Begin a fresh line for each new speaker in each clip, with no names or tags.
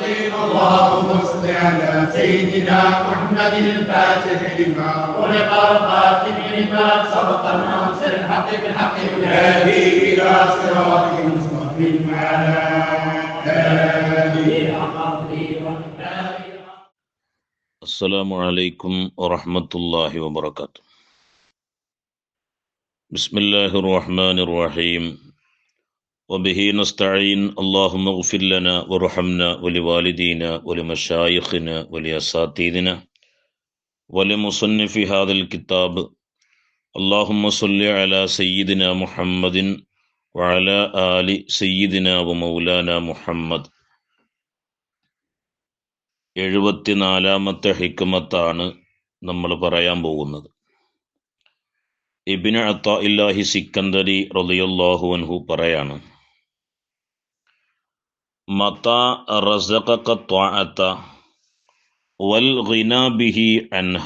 اللهم صل على سيدنا محمد الفاتح لما
خلق الخاتم لما سبق الناصر الحق بالحق
والهادي إلى صراطك المستقيم وعلى اله
السلام عليكم ورحمة الله وبركاته. بسم الله الرحمن الرحيم. وبه نستعين اللهم اغفر لنا وارحمنا ولوالدينا ولمشايخنا ولأساتذتنا ولمصنف هذا الكتاب اللهم صل على سيدنا محمد وعلى آل سيدنا ومولانا محمد എഴുപത്തിനാലാമത്തെ ഹിക്മത്താണ് നമ്മൾ പറയാൻ പോകുന്നത് ഇബിന് അത്ത ഇല്ലാഹി സിക്കന്ദരി റളിയല്ലാഹു അൻഹു പറയാണ് മത റസഖക ത്വഅത വൽ ഗിന ബിഹി അൻഹ.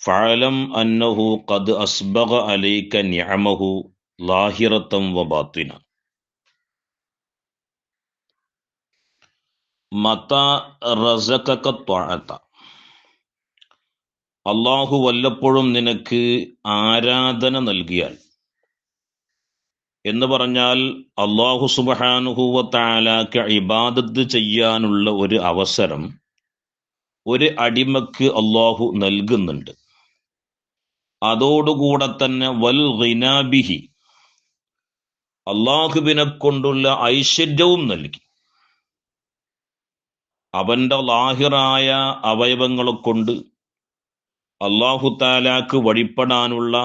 ഫഅലം അന്നഹു ഖദ് അസ്ബഗ അലൈക നിഅമഹു ലാഹിറത്തം വബാത്തിന മത റസഖക ത്വഅത. അള്ളാഹു വല്ലപ്പോഴും നിനക്ക് ആരാധന നൽകിയാൽ എന്ന് പറഞ്ഞാൽ അള്ളാഹു സുബഹാനുഹൂവത്താലാക്ക് ഇബാദത്ത് ചെയ്യാനുള്ള ഒരു അവസരം ഒരു അടിമക്ക് അള്ളാഹു നൽകുന്നുണ്ട്. അതോടുകൂടെ തന്നെ വൽ ഗിനാബിഹി അള്ളാഹുബിനെ കൊണ്ടുള്ള ഐശ്വര്യവും നൽകി. അവന്റെ ലാഹിറായ അവയവങ്ങളെ കൊണ്ട് അള്ളാഹു താലാക്ക് വഴിപ്പെടാനുള്ള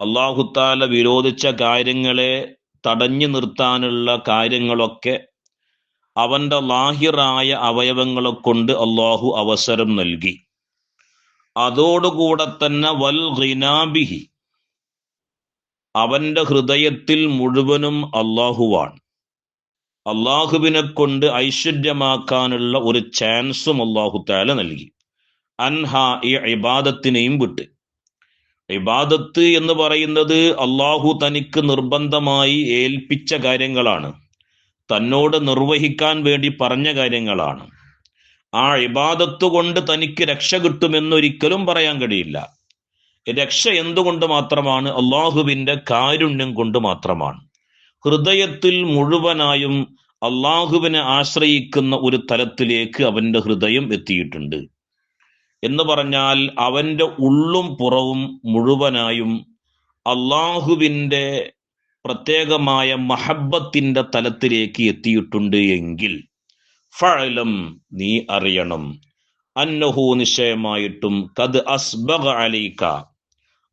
അള്ളാഹുത്താല വിരോധിച്ച കാര്യങ്ങളെ തടഞ്ഞു നിർത്താനുള്ള കാര്യങ്ങളൊക്കെ അവന്റെ ലാഹിറായ അവയവങ്ങളെ കൊണ്ട് അള്ളാഹു അവസരം നൽകി. അതോടുകൂടെ തന്നെ വൽ ഗിനാബിഹി അവന്റെ ഹൃദയത്തിൽ മുഴുവനും അള്ളാഹുവാണ്. അള്ളാഹുവിനെ കൊണ്ട് ഐശ്വര്യമാക്കാനുള്ള ഒരു ചാൻസും അള്ളാഹു താല നൽകി. അൻഹ ഈ ഇബാദത്തിനെയും വിട്ട്. ഇബാദത്ത് എന്ന് പറയുന്നത് അള്ളാഹു തനിക്ക് നിർബന്ധമായി ഏൽപ്പിച്ച കാര്യങ്ങളാണ്. തന്നോട് നിർവഹിക്കാൻ വേണ്ടി പറഞ്ഞ കാര്യങ്ങളാണ്. ആ ഇബാദത്ത് കൊണ്ട് തനിക്ക് രക്ഷ കിട്ടുമെന്നൊരിക്കലും പറയാൻ കഴിയില്ല. രക്ഷ എന്തുകൊണ്ട് മാത്രമാണ്? അള്ളാഹുവിന്റെ കാരുണ്യം കൊണ്ട് മാത്രമാണ്. ഹൃദയത്തിൽ മുഴുവനായും അള്ളാഹുവിനെ ആശ്രയിക്കുന്ന ഒരു തലത്തിലേക്ക് അവന്റെ ഹൃദയം എത്തിയിട്ടുണ്ട്. എന്ന് പറഞ്ഞാൽ അവന്റെ ഉള്ളും പുറവും മുഴുവനായും അള്ളാഹുവിന്റെ പ്രത്യേകമായ മഹബത്തിന്റെ തലത്തിലേക്ക് എത്തിയിട്ടുണ്ട് എങ്കിൽ ഫഴലം നീ അറിയണം. അന്നഹു നിശ്ചയമായിട്ടും കത് അസ്ബഗ അലൈക്ക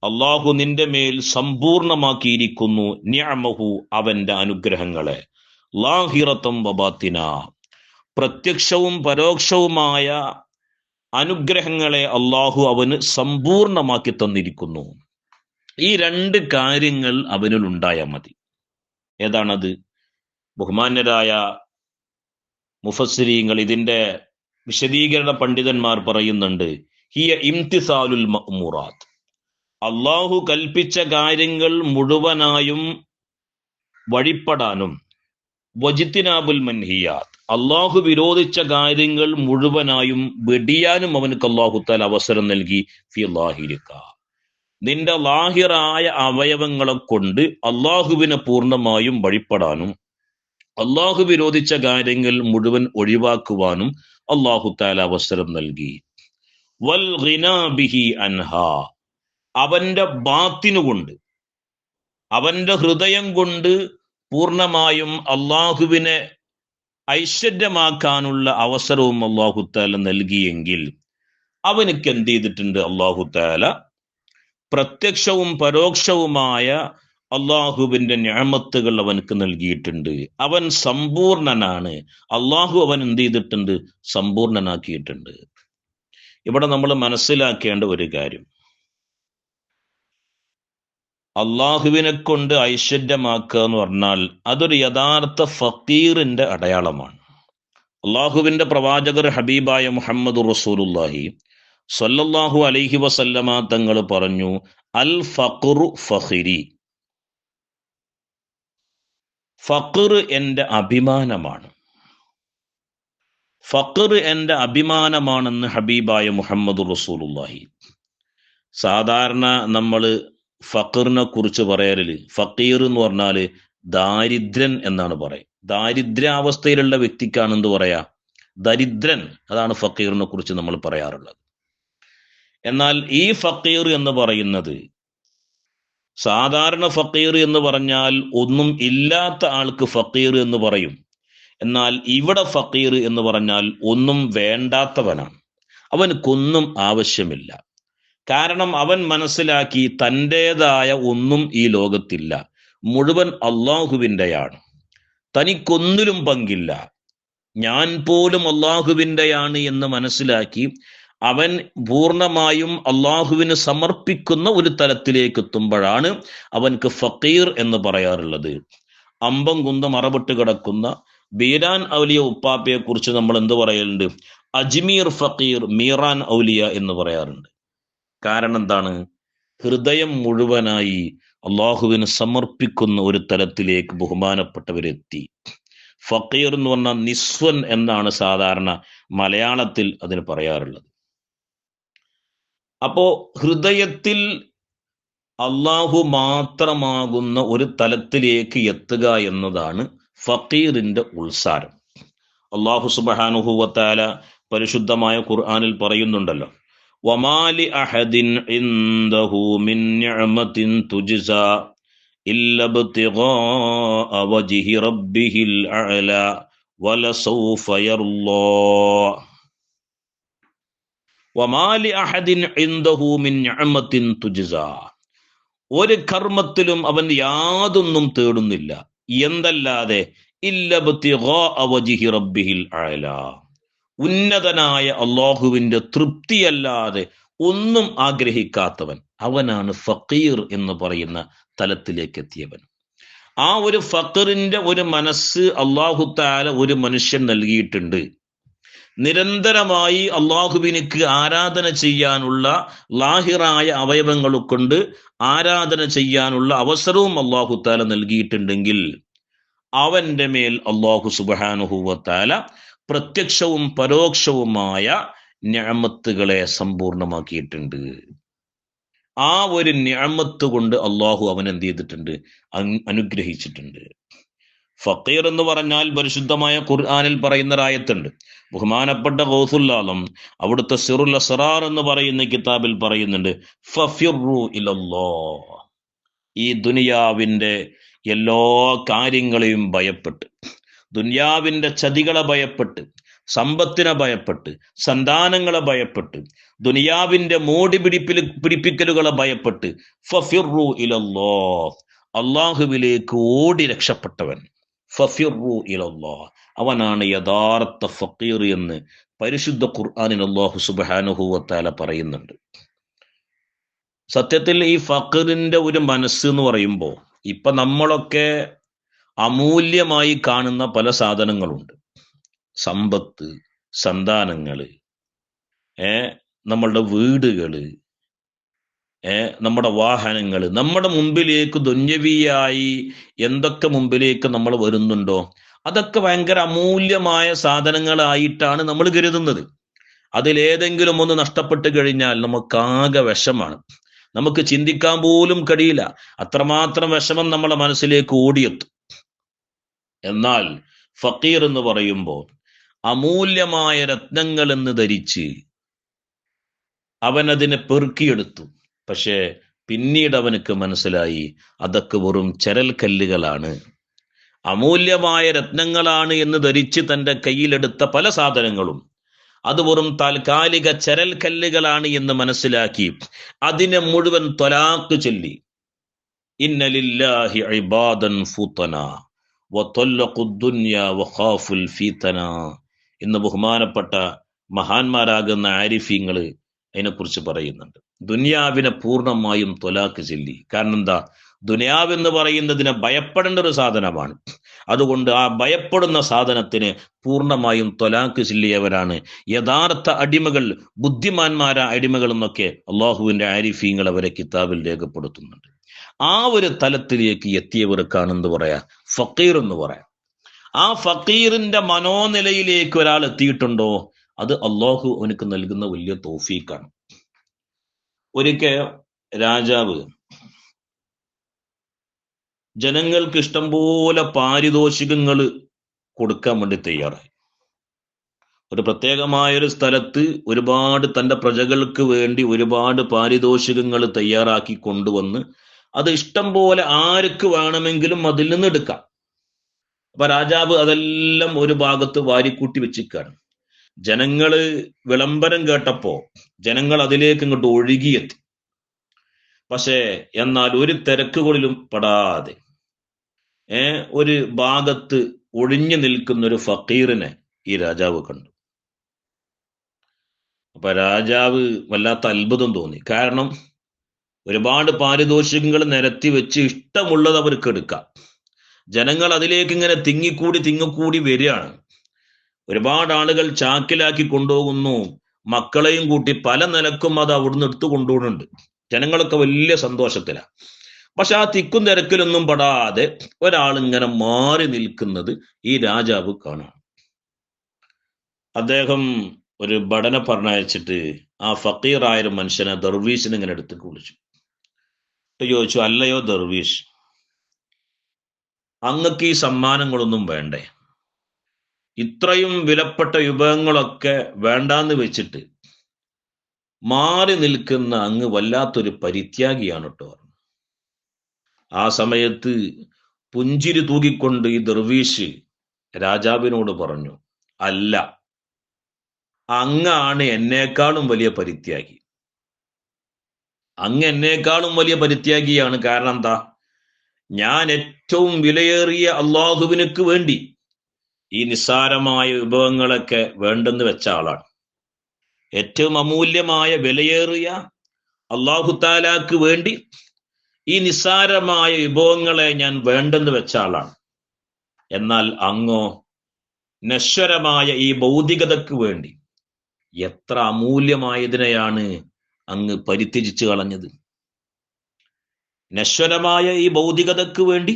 അള്ളാഹു നിന്റെ മേൽ സമ്പൂർണമാക്കിയിരിക്കുന്നു ന്യാമഹു അവന്റെ അനുഗ്രഹങ്ങളെ. ലാഹിറത്തം വബാത്തിന. പ്രത്യക്ഷവും പരോക്ഷവുമായ അനുഗ്രഹങ്ങളെ അള്ളാഹു അവന് സമ്പൂർണമാക്കി തന്നിരിക്കുന്നു. ഈ രണ്ട് കാര്യങ്ങൾ അവനിൽ ഉണ്ടായാൽ മതി. ഏതാണത്? ബഹുമാന്യരായ മുഫസ്സിരീങ്ങൾ ഇതിന്റെ വിശദീകരണ പണ്ഡിതന്മാർ പറയുന്നുണ്ട് ഹിയ ഇംതിസാലുൽ മുറാത്ത് അള്ളാഹു കൽപ്പിച്ച കാര്യങ്ങൾ മുഴുവനായും വഴിപ്പെടാനും വജിത്തിനാബുൽ മൻഹിയാത്ത് അള്ളാഹു വിരോധിച്ച കാര്യങ്ങൾ മുഴുവനായും വെടിയാനും അവനക്ക് അള്ളാഹുത്താൽ അവസരം നൽകി. ഫി നിന്റെ ലാഹിറായ അവയവങ്ങളെ കൊണ്ട് അള്ളാഹുവിനെ പൂർണമായും വഴിപ്പെടാനും അള്ളാഹു വിരോധിച്ച കാര്യങ്ങൾ മുഴുവൻ ഒഴിവാക്കുവാനും അള്ളാഹുത്താൽ അവസരം നൽകി. വൽ ബിഹി അൻഹ. അവന്റെ ബാത്തിനുകൊണ്ട് അവന്റെ ഹൃദയം കൊണ്ട് പൂർണമായും അള്ളാഹുവിനെ ഐശ്വര്യമാക്കാനുള്ള അവസരവും അള്ളാഹുത്താല നൽകിയെങ്കിൽ അവനക്ക് എന്ത് ചെയ്തിട്ടുണ്ട്? അള്ളാഹുത്താല പ്രത്യക്ഷവും പരോക്ഷവുമായ അള്ളാഹുവിന്റെ ഞാമത്തുകൾ അവനക്ക് നൽകിയിട്ടുണ്ട്. അവൻ സമ്പൂർണനാണ്. അള്ളാഹു അവൻ എന്ത് ചെയ്തിട്ടുണ്ട്? സമ്പൂർണനാക്കിയിട്ടുണ്ട്. ഇവിടെ നമ്മൾ മനസ്സിലാക്കേണ്ട ഒരു കാര്യം. അള്ളാഹുവിനെ കൊണ്ട് ഐശ്വര്യമാക്കുക എന്ന് പറഞ്ഞാൽ അതൊരു യഥാർത്ഥ ഫക്കീറിന്റെ അടയാളമാണ്. അള്ളാഹുവിന്റെ പ്രവാചകർ ഹബീബായ മുഹമ്മദ് റസൂലുല്ലാഹി സല്ലല്ലാഹു അലൈഹി വസല്ലമ തങ്ങൾ പറഞ്ഞു അൽ ഫഖറു ഫഹിരി ഫഖർ എന്റെ അഭിമാനമാണ്. ഫക്കർ എന്റെ അഭിമാനമാണെന്ന് ഹബീബായ മുഹമ്മദ് റസൂലുല്ലാഹി സാധാരണ നമ്മൾ ഫക്കറിനെ കുറിച്ച് പറയലിൽ. ഫക്കീർ എന്ന് പറഞ്ഞാൽ ദാരിദ്രൻ എന്നാണ് പറയുക. ദാരിദ്ര്യാവസ്ഥയിലുള്ള വ്യക്തിക്കാണ് എന്ത് പറയാ? ദരിദ്രൻ അതാണ് ഫക്കീറിനെ കുറിച്ച് നമ്മൾ പറയാറുള്ളത്. എന്നാൽ ഈ ഫക്കീർ എന്ന് പറയുന്നത് സാധാരണ ഫക്കീർ എന്ന് പറഞ്ഞാൽ ഒന്നും ഇല്ലാത്ത ആൾക്ക് ഫക്കീർ എന്ന് പറയും. എന്നാൽ ഇവിടെ ഫക്കീർ എന്ന് പറഞ്ഞാൽ ഒന്നും വേണ്ടാത്തവനാണ്. അവനക്കൊന്നും ആവശ്യമില്ല. കാരണം അവൻ മനസ്സിലാക്കി തന്റെതായ ഒന്നും ഈ ലോകത്തില്ല. മുഴുവൻ അള്ളാഹുവിന്റെയാണ്. തനിക്കൊന്നിലും പങ്കില്ല. ഞാൻ പോലും അള്ളാഹുവിന്റെയാണ് എന്ന് മനസ്സിലാക്കി അവൻ പൂർണമായും അള്ളാഹുവിന് സമർപ്പിക്കുന്ന ഒരു തലത്തിലേക്ക് എത്തുമ്പോഴാണ് അവൻക്ക് ഫക്കീർ എന്ന് പറയാറുള്ളത്. അമ്പം കുന്തം അറവിട്ട് കിടക്കുന്ന ബീരാൻ ഔലിയ ഉപ്പാപ്പയെ കുറിച്ച് നമ്മൾ എന്ത് പറയലുണ്ട്? അജ്മീർ ഫക്കീർ മീറാൻ ഔലിയ എന്ന് പറയാറുണ്ട്. കാരണം എന്താണ്? ഹൃദയം മുഴുവനായി അള്ളാഹുവിന് സമർപ്പിക്കുന്ന ഒരു തലത്തിലേക്ക് ബഹുമാനപ്പെട്ടവരെത്തി. ഫക്കീർ എന്ന് പറഞ്ഞ നിസ്വൻ എന്നാണ് സാധാരണ മലയാളത്തിൽ അതിന് പറയാറുള്ളത്. അപ്പോ ഹൃദയത്തിൽ അള്ളാഹു മാത്രമാകുന്ന ഒരു തലത്തിലേക്ക് എത്തുക എന്നതാണ് ഫക്കീറിന്റെ ഉത്സാരം അള്ളാഹു സുബാനുഹുവത്താല പരിശുദ്ധമായ ഖുർആാനിൽ പറയുന്നുണ്ടല്ലോ വമാലി അഹദിൻ ഇൻദഹു മിൻ നിഅമത്തിൻ തുജ്സ ഇല്ല ഇബ്തിഗാഅ വജ്ഹി റബ്ബിഹിൽ അഅല വലസൗഫ യർളാ വമാലി അഹദിൻ ഇൻദഹു മിൻ നിഅമത്തിൻ തുജ്സ ഒരു കർമ്മത്തിലും അവൻ യാതൊന്നും തേടുന്നില്ല. എന്തല്ലാതെ? ഇല്ല ഇബ്തിഗാഅ വജ്ഹി റബ്ബിഹിൽ അഅല. ഉന്നതനായ അള്ളാഹുവിന്റെ തൃപ്തിയല്ലാതെ ഒന്നും ആഗ്രഹിക്കാത്തവൻ അവനാണ് ഫക്കീർ എന്ന് പറയുന്ന തലത്തിലേക്ക് എത്തിയവൻ ആ ഒരു ഫക്കറിന്റെ ഒരു മനസ്സ് അള്ളാഹു താല ഒരു മനുഷ്യൻ നൽകിയിട്ടുണ്ട്. നിരന്തരമായി അള്ളാഹുവിനിക്ക് ആരാധന ചെയ്യാനുള്ള ലാഹിറായ അവയവങ്ങൾ കൊണ്ട് ആരാധന ചെയ്യാനുള്ള അവസരവും അള്ളാഹു താല നൽകിയിട്ടുണ്ടെങ്കിൽ അവന്റെ മേൽ അള്ളാഹു സുബാനുഹൂവത്താല പ്രത്യക്ഷവും പരോക്ഷവുമായ ഞാമത്തുകളെ സമ്പൂർണമാക്കിയിട്ടുണ്ട്. ആ ഒരു ഞാമത്ത് കൊണ്ട് അള്ളാഹു അവൻ എന്ത് ചെയ്തിട്ടുണ്ട് അനുഗ്രഹിച്ചിട്ടുണ്ട്. ഫക്കീർ എന്ന് പറഞ്ഞാൽ പരിശുദ്ധമായ ഖുർആാനിൽ പറയുന്ന ഒരായത്തുണ്ട് ബഹുമാനപ്പെട്ട ഗൗസുല്ലാലം അവിടുത്തെ സിറുൽ അസറാർ എന്ന് പറയുന്ന കിതാബിൽ പറയുന്നുണ്ട് ഈ ദുനിയാവിന്റെ എല്ലാ കാര്യങ്ങളെയും ഭയപ്പെട്ട്. ദുനിയാവിന്റെ ചതികളെ ഭയപ്പെട്ട് സമ്പത്തിനെ ഭയപ്പെട്ട് സന്താനങ്ങളെ ഭയപ്പെട്ട് ദുനിയാവിന്റെ മോടി പിടിപ്പിൽ പിടിപ്പിക്കലുകളെ ഭയപ്പെട്ട് ഫഫിറു ഇലല്ലോ അള്ളാഹുവിലേക്ക് ഓടി രക്ഷപ്പെട്ടവൻ ഫഫിറു ഇലല്ലോ അവനാണ് യഥാർത്ഥ ഫക്കീർ എന്ന് പരിശുദ്ധ ഖുർആാനിൽ അള്ളാഹു സുബാനുഹൂവത്താല പറയുന്നുണ്ട്. സത്യത്തിൽ ഈ ഫക്കീറിന്റെ ഒരു മനസ്സ് എന്ന് പറയുമ്പോൾ ഇപ്പൊ നമ്മളൊക്കെ അമൂല്യമായി കാണുന്ന പല സാധനങ്ങളുണ്ട്. സമ്പത്ത് സന്താനങ്ങൾ ഏ നമ്മളുടെ വീടുകൾ ഏ നമ്മുടെ വാഹനങ്ങൾ നമ്മുടെ മുമ്പിലേക്ക് ദുന്യവിയായി എന്തൊക്കെ മുമ്പിലേക്ക് നമ്മൾ വരുന്നുണ്ടോ? അതൊക്കെ ഭയങ്കര അമൂല്യമായ സാധനങ്ങളായിട്ടാണ് നമ്മൾ കരുതുന്നത്. അതിലേതെങ്കിലും ഒന്ന് നഷ്ടപ്പെട്ട് കഴിഞ്ഞാൽ നമുക്കാകെ വിഷമാണ്. നമുക്ക് ചിന്തിക്കാൻ പോലും കഴിയില്ല. അത്രമാത്രം വിഷമം നമ്മളെ മനസ്സിലേക്ക് ഓടിയെത്തും. എന്നാൽ ഫക്കീർ എന്ന് പറയുമ്പോൾ അമൂല്യമായ രത്നങ്ങൾ എന്ന് ധരിച്ച് അവൻ അതിനെ പെറുക്കിയെടുത്തു. പക്ഷേ പിന്നീട് അവനക്ക് മനസ്സിലായി അതൊക്കെ വെറും ചരൽ കല്ലുകളാണ്. അമൂല്യമായ രത്നങ്ങളാണ് എന്ന് ധരിച്ച് തന്റെ കയ്യിലെടുത്ത പല സാധനങ്ങളും. അത് വെറും താൽക്കാലിക ചരൽ കല്ലുകളാണ് എന്ന് മനസ്സിലാക്കി അതിനെ മുഴുവൻ തൊലാക്ക് ചൊല്ലി. ഇന്നലില്ലാഹി ഇബാദൻ ഫുത്തന എന്ന് ബഹുമാനപ്പെട്ട മഹാന്മാരാകുന്ന ആരിഫീങ്ങൾ അതിനെക്കുറിച്ച് പറയുന്നുണ്ട്. ദുനിയാവിനെ പൂർണമായും തൊലാക്ക് ചൊല്ലി. കാരണം എന്താ? ദുനിയാവ് എന്ന് പറയുന്നതിനെ ഭയപ്പെടേണ്ട ഒരു സാധനമാണ്. അതുകൊണ്ട് ആ ഭയപ്പെടുന്ന സാധനത്തിന് പൂർണമായും തൊലാക്ക് ചൊല്ലിയവരാണ്. യഥാർത്ഥ അടിമകൾ ബുദ്ധിമാന്മാരായ അടിമകൾ എന്നൊക്കെ അള്ളാഹുവിന്റെ ആരിഫീങ്ങൾ അവരെ കിതാബിൽ രേഖപ്പെടുത്തുന്നുണ്ട്. ആ ഒരു തലത്തിലേക്ക് എത്തിയവർക്കാണ് എന്ത് പറയാ? ഫക്കീർ എന്ന് പറയാം. ആ ഫക്കീറിന്റെ മനോനിലയിലേക്ക് ഒരാൾ എത്തിയിട്ടുണ്ടോ? അത് അള്ളാഹു അവനക്ക് നൽകുന്ന വലിയ തോഫീക്കാണ്. ഒരിക്കൽ രാജാവ് ജനങ്ങൾക്ക് ഇഷ്ടം പോലെ പാരിതോഷികങ്ങൾ കൊടുക്കാൻ വേണ്ടി തയ്യാറായി. ഒരു പ്രത്യേകമായൊരു സ്ഥലത്ത് ഒരുപാട് തന്റെ പ്രജകൾക്ക് വേണ്ടി ഒരുപാട് പാരിതോഷികങ്ങൾ തയ്യാറാക്കി കൊണ്ടുവന്ന് അത് ഇഷ്ടം പോലെ ആർക്ക് വേണമെങ്കിലും അതിൽ നിന്ന് എടുക്കാം. അപ്പൊ രാജാവ് അതെല്ലാം ഒരു ഭാഗത്ത് വാരിക്കൂട്ടി വെച്ചിരിക്കുകയാണ്. ജനങ്ങൾ വിളംബരം കേട്ടപ്പോ ജനങ്ങൾ അതിലേക്ക് ഇങ്ങോട്ട് ഒഴുകിയെത്തി. പക്ഷേ എന്നാൽ ഒരു തിരക്കുകളിലും പെടാതെ ഏ ഒരു ഭാഗത്ത് ഒഴിഞ്ഞു നിൽക്കുന്ന ഒരു ഫക്കീറിനെ ഈ രാജാവ് കണ്ടു. അപ്പൊ രാജാവ് വല്ലാത്ത അത്ഭുതം തോന്നി. കാരണം ഒരുപാട് പാരിതോഷികങ്ങൾ നിരത്തി വെച്ച് ഇഷ്ടമുള്ളത് അവർക്ക് എടുക്കാം. ജനങ്ങൾ അതിലേക്ക് ഇങ്ങനെ തിങ്ങിക്കൂടി തിങ്ങിക്കൂടി വരികയാണ്. ഒരുപാട് ആളുകൾ ചാക്കിലാക്കി കൊണ്ടുപോകുന്നു. മക്കളെയും കൂട്ടി പല നിലക്കും അത് അവിടുന്ന് എടുത്തു കൊണ്ടുപോകുന്നുണ്ട്. ജനങ്ങളൊക്കെ വലിയ സന്തോഷത്തിലാണ്. പക്ഷെ ആ തിക്കും തിരക്കിലൊന്നും പെടാതെ ഒരാൾ ഇങ്ങനെ മാറി നിൽക്കുന്നത് ഈ രാജാവ് കാണാം. അദ്ദേഹം ഒരു ഭടനെ പറഞ്ഞയച്ചിട്ട് ആ ഫക്കീറായ ഒരു മനുഷ്യനെ ദർവീസിനെ ഇങ്ങനെ എടുത്ത് വിളിച്ചു ചോദിച്ചു അല്ലയോ ദർവീഷ് അങ്ങക്ക് ഈ സമ്മാനങ്ങളൊന്നും വേണ്ടേ? ഇത്രയും വിലപ്പെട്ട വിഭവങ്ങളൊക്കെ വേണ്ടാന്ന് വെച്ചിട്ട് മാറി നിൽക്കുന്ന അങ്ങ് വല്ലാത്തൊരു പരിത്യാഗിയാണ് കേട്ടോ ആ സമയത്ത് പുഞ്ചിരി തൂകിക്കൊണ്ട് ഈ ദർവീഷ് രാജാവിനോട് പറഞ്ഞു അല്ല അങ്ങാണ് എന്നേക്കാളും വലിയ പരിത്യാഗി. അങ്ങ് എന്നേക്കാളും വലിയ പരിത്യാഗിയാണ് കാരണം എന്താ? ഞാൻ ഏറ്റവും വിലയേറിയ അള്ളാഹുവിനക്ക് വേണ്ടി ഈ നിസ്സാരമായ വിഭവങ്ങളൊക്കെ വേണ്ടെന്ന് വെച്ച ആളാണ്. ഏറ്റവും അമൂല്യമായ വിലയേറിയ അള്ളാഹുത്താലാക്ക് വേണ്ടി ഈ നിസ്സാരമായ വിഭവങ്ങളെ ഞാൻ വേണ്ടെന്ന് വെച്ച ആളാണ്. എന്നാൽ അങ്ങോ നശ്വരമായ ഈ ഭൗതികതക്ക് വേണ്ടി എത്ര അമൂല്യമായതിനെയാണ് അങ്ങ് പരിത്യജിച്ചു കളഞ്ഞത്. നശ്വരമായ ഈ ഭൗതികതക്ക് വേണ്ടി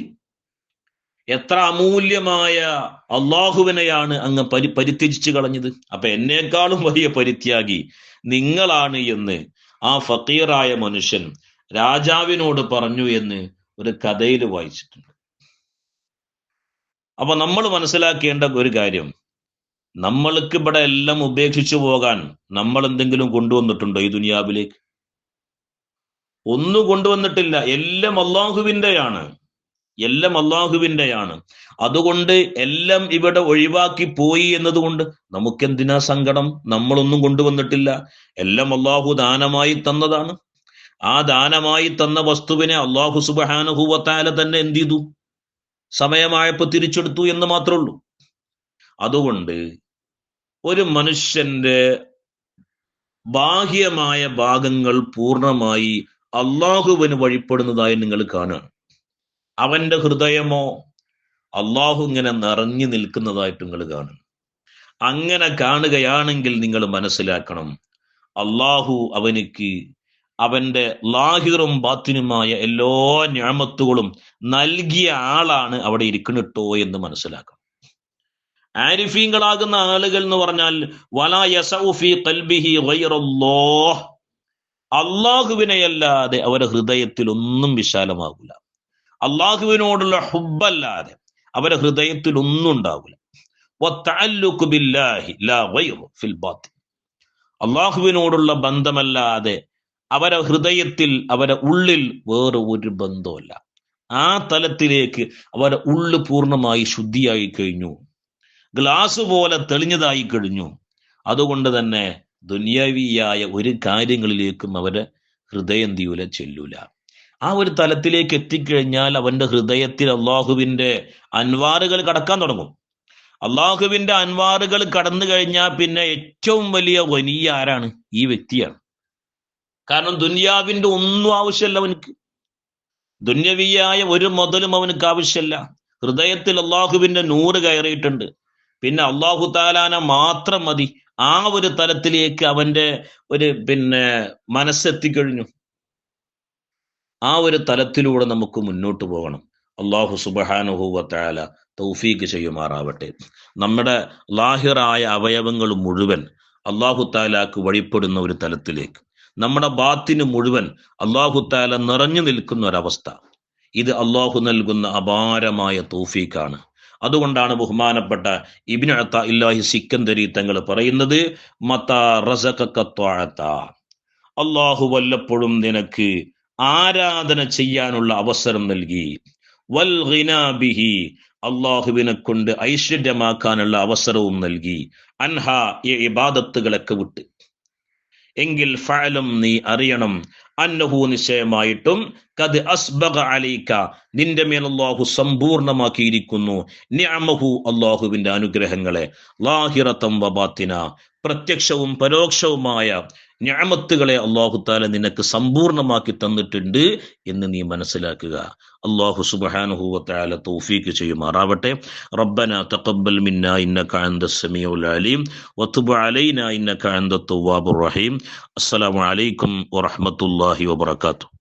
എത്ര അമൂല്യമായ അള്ളാഹുവിനെയാണ് അങ്ങ് പരി പരിത്യജിച്ചു കളഞ്ഞത്. അപ്പൊ എന്നേക്കാളും വലിയ പരിത്യാഗി നിങ്ങളാണ് എന്ന് ആ ഫക്കീറായ മനുഷ്യൻ രാജാവിനോട് പറഞ്ഞു എന്ന് ഒരു കഥയിൽ വായിച്ചിട്ടുണ്ട്. അപ്പൊ നമ്മൾ മനസ്സിലാക്കേണ്ട ഒരു കാര്യം നമ്മൾക്ക് ഇവിടെ എല്ലാം ഉപേക്ഷിച്ചു പോകാൻ നമ്മൾ എന്തെങ്കിലും കൊണ്ടുവന്നിട്ടുണ്ടോ ഈ ദുനിയാവിലേക്ക്? ഒന്നും കൊണ്ടുവന്നിട്ടില്ല. എല്ലാം അള്ളാഹുവിന്റെയാണ്. എല്ലാം അള്ളാഹുവിന്റെയാണ്. അതുകൊണ്ട് എല്ലാം ഇവിടെ ഒഴിവാക്കി പോയി എന്നതുകൊണ്ട് നമുക്കെന്തിനാ സങ്കടം? നമ്മളൊന്നും കൊണ്ടുവന്നിട്ടില്ല. എല്ലാം അള്ളാഹു ദാനമായി തന്നതാണ്. ആ ദാനമായി തന്ന വസ്തുവിനെ അള്ളാഹു സുബഹാനുഭൂവത്താല തന്നെ എന്ത് ചെയ്തു? സമയമായപ്പോ തിരിച്ചെടുത്തു എന്ന് മാത്രമേ ഉള്ളൂ. അതുകൊണ്ട് ഒരു മനുഷ്യന്റെ ബാഹ്യമായ ഭാഗങ്ങൾ പൂർണമായി അള്ളാഹുവിന് വഴിപ്പെടുന്നതായി നിങ്ങൾ കാണുകയാണ് അവന്റെ ഹൃദയമോ അള്ളാഹു ഇങ്ങനെ നിറഞ്ഞു നിൽക്കുന്നതായിട്ട് നിങ്ങൾ കാണും അങ്ങനെ കാണുകയാണെങ്കിൽ നിങ്ങൾ മനസ്സിലാക്കണം അള്ളാഹു അവനിക്ക് അവന്റെ ലാഹിറും ബാത്തിനുമായ എല്ലാ ഞാമത്തുകളും നൽകിയ ആളാണ് അവിടെ ഇരിക്കണിട്ടോ എന്ന് മനസ്സിലാക്കണം. ആരിഫീങ്ങളാകുന്ന ആളുകൾ എന്ന് പറഞ്ഞാൽ വലാ യസൗഫി കൽബിഹി ഗൈറല്ലാഹ്. അള്ളാഹുവിനെയല്ലാതെ അവരുടെ ഹൃദയത്തിൽ ഒന്നും വിശാലമാകില്ല അള്ളാഹുവിനോടുള്ള ഹുബല്ലാതെ അവരുടെ ഹൃദയത്തിൽ ഒന്നും ഉണ്ടാവില്ല അള്ളാഹുവിനോടുള്ള ബന്ധമല്ലാതെ അവരെ ഹൃദയത്തിൽ അവരെ ഉള്ളിൽ വേറെ ഒരു ബന്ധമല്ല ആ തലത്തിലേക്ക് അവരെ ഉള്ളു പൂർണമായി ശുദ്ധിയായി കഴിഞ്ഞു. ഗ്ലാസ് പോലെ തെളിഞ്ഞതായി കഴിഞ്ഞു. അതുകൊണ്ട് തന്നെ ദുന്യാവിയായ ഒരു കാര്യങ്ങളിലേക്കും അവരെ ഹൃദയം തീയൂല ചെല്ലൂല. ആ ഒരു തലത്തിലേക്ക് എത്തിക്കഴിഞ്ഞാൽ അവന്റെ ഹൃദയത്തിൽ അള്ളാഹുവിന്റെ അൻവാറുകൾ കടക്കാൻ തുടങ്ങും. അള്ളാഹുവിന്റെ അൻവാറുകൾ കടന്നു കഴിഞ്ഞാൽ പിന്നെ ഏറ്റവും വലിയ വലിയ ആരാണ്? ഈ വ്യക്തിയാണ്. കാരണം ദുന്യാവിന്റെ ഒന്നും ആവശ്യമല്ല അവനക്ക്. ദുന്യവിയായ ഒരു മുതലും അവനക്ക് ആവശ്യമല്ല. ഹൃദയത്തിൽ അള്ളാഹുവിന്റെ നൂറ് കയറിയിട്ടുണ്ട്. പിന്നെ അള്ളാഹു താലാന മാത്രം മതി. ആ ഒരു തലത്തിലേക്ക് അവന്റെ ഒരു പിന്നെ മനസ്സെത്തിക്കഴിഞ്ഞു ആ ഒരു തലത്തിലൂടെ നമുക്ക് മുന്നോട്ട് പോകണം. അള്ളാഹു സുബഹാനുഹൂവത്താല തൗഫീക്ക് ചെയ്യുമാറാവട്ടെ. നമ്മുടെ ലാഹിറായ അവയവങ്ങൾ മുഴുവൻ അള്ളാഹു താലാക്ക് വഴിപ്പെടുന്ന ഒരു തലത്തിലേക്ക്. നമ്മുടെ ബാത്തിന് മുഴുവൻ അള്ളാഹു താല നിറഞ്ഞു നിൽക്കുന്ന ഒരവസ്ഥ. ഇത് അള്ളാഹു നൽകുന്ന അപാരമായ തൗഫീക്കാണ്. അതുകൊണ്ടാണ് ബഹുമാനപ്പെട്ട ഇബിൻ അത്ത ഇല്ലാഹി സിക്കന്തരി തങ്ങൾ പറയുന്നത് മത്ത റസക്കത്വാഴത്ത അള്ളാഹു വല്ലപ്പോഴും നിനക്ക് ആരാധന ചെയ്യാനുള്ള അവസരം നൽകി. വൽ ഗിനാബിഹി അള്ളാഹുവിനെ കൊണ്ട് ഐശ്വര്യമാക്കാനുള്ള അവസരവും നൽകി. അൻഹ ഈ ഇബാദത്തുകളൊക്കെ വിട്ട്. എങ്കിൽ ഫാലും നീ അറിയണം അന്നഹു നിശ്ചയമായിട്ടും കത് അസ്ബഗ അലൈക്ക നിന്റെ മേൽ അള്ളാഹു സമ്പൂർണമാക്കിയിരിക്കുന്നു. നിഅമഹു അള്ളാഹുവിന്റെ അനുഗ്രഹങ്ങളെ. ലാഹിറത്തം വബാത്തിന. പ്രത്യക്ഷവും പരോക്ഷവുമായ ഞാമത്തുകളെ അള്ളാഹുത്താല നിനക്ക് സമ്പൂർണമാക്കി തന്നിട്ടുണ്ട് എന്ന് നീ മനസ്സിലാക്കുക. അള്ളാഹു സുബാനുഹൂവത്താല തൗഫീക്ക് ചെയ്യുമാറാവട്ടെ. റബ്ബന തഖബ്ബൽ മിന്ന ഇന്നക അൻത സമീഉൽ അലീം വതുബ് അലൈന ഇന്നക അൻത തവ്വാബുർ റഹീം. അസ്സലാമു അലൈക്കും വറഹ്മത്തുള്ളാഹി വബറകാതുഹു